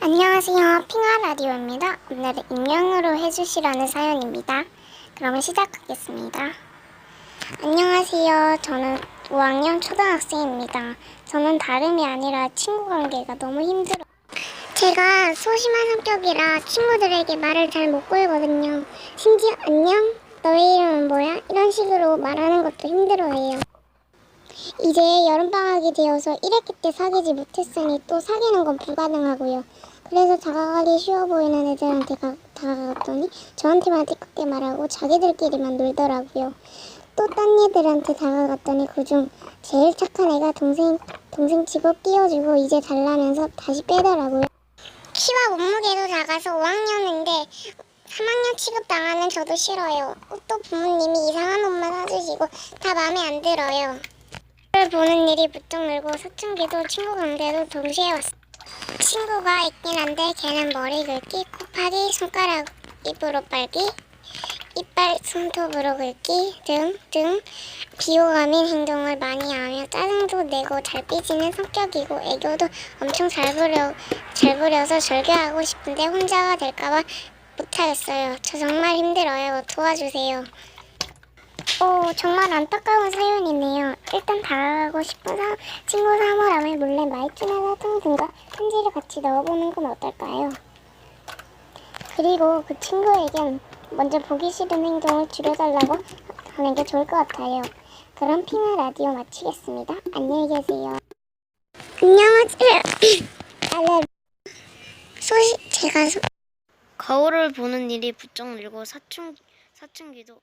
안녕하세요. 핑아 라디오입니다. 오늘은 익명으로 해주시라는 사연입니다. 그러면 시작하겠습니다. 안녕하세요. 저는 5학년 초등학생입니다. 저는 다름이 아니라 친구 관계가 너무 힘들어. 제가 소심한 성격이라 친구들에게 말을 잘 못 걸거든요. 심지어 안녕? 너의 이름은 뭐야? 이런 식으로 말하는 것도 힘들어해요. 이제 여름방학이 되어서 1학기 때 사귀지 못했으니 또 사귀는 건 불가능하고요. 그래서 다가가기 쉬워 보이는 애들한테 가, 다가갔더니 저한테만 띠껍게 말하고 자기들끼리만 놀더라고요. 또 딴 애들한테 다가갔더니 그중 제일 착한 애가 동생 동생 치고 끼워주고 이제 달라면서 다시 빼더라고요. 키와 몸무게도 작아서 5학년인데 3학년 취급당하는 저도 싫어요. 또 부모님이 이상한 옷만 사주시고 다 마음에 안 들어요. 를 보는 일이 부쩍 늘고 사춘기도 친구 관계도 동시에 왔어. 친구가 있긴 한데 걔는 머리 긁기, 코 파기, 손가락 입으로 빨기, 이빨 손톱으로 긁기 등등 비호감인 행동을 많이 하며 짜증도 내고 잘 삐지는 성격이고 애교도 엄청 잘 부려 잘 부려서 절교하고 싶은데 혼자가 될까봐 못하겠어요. 저 정말 힘들어요. 도와주세요. 오, 정말 안타까운 사연이네요. 일단 다가가고 싶은 사, 친구 사물함에 몰래 마이쮸나 사탕 등과 편지를 같이 넣어보는 건 어떨까요? 그리고 그 친구에겐 먼저 보기 싫은 행동을 줄여달라고 하는 게 좋을 것 같아요. 그럼 핑아 라디오 마치겠습니다. 안녕히 계세요. 안녕하세요. 아, 네. 소시, 제가 소, 거울을 보는 일이 부쩍 늘고 사춘 사춘기도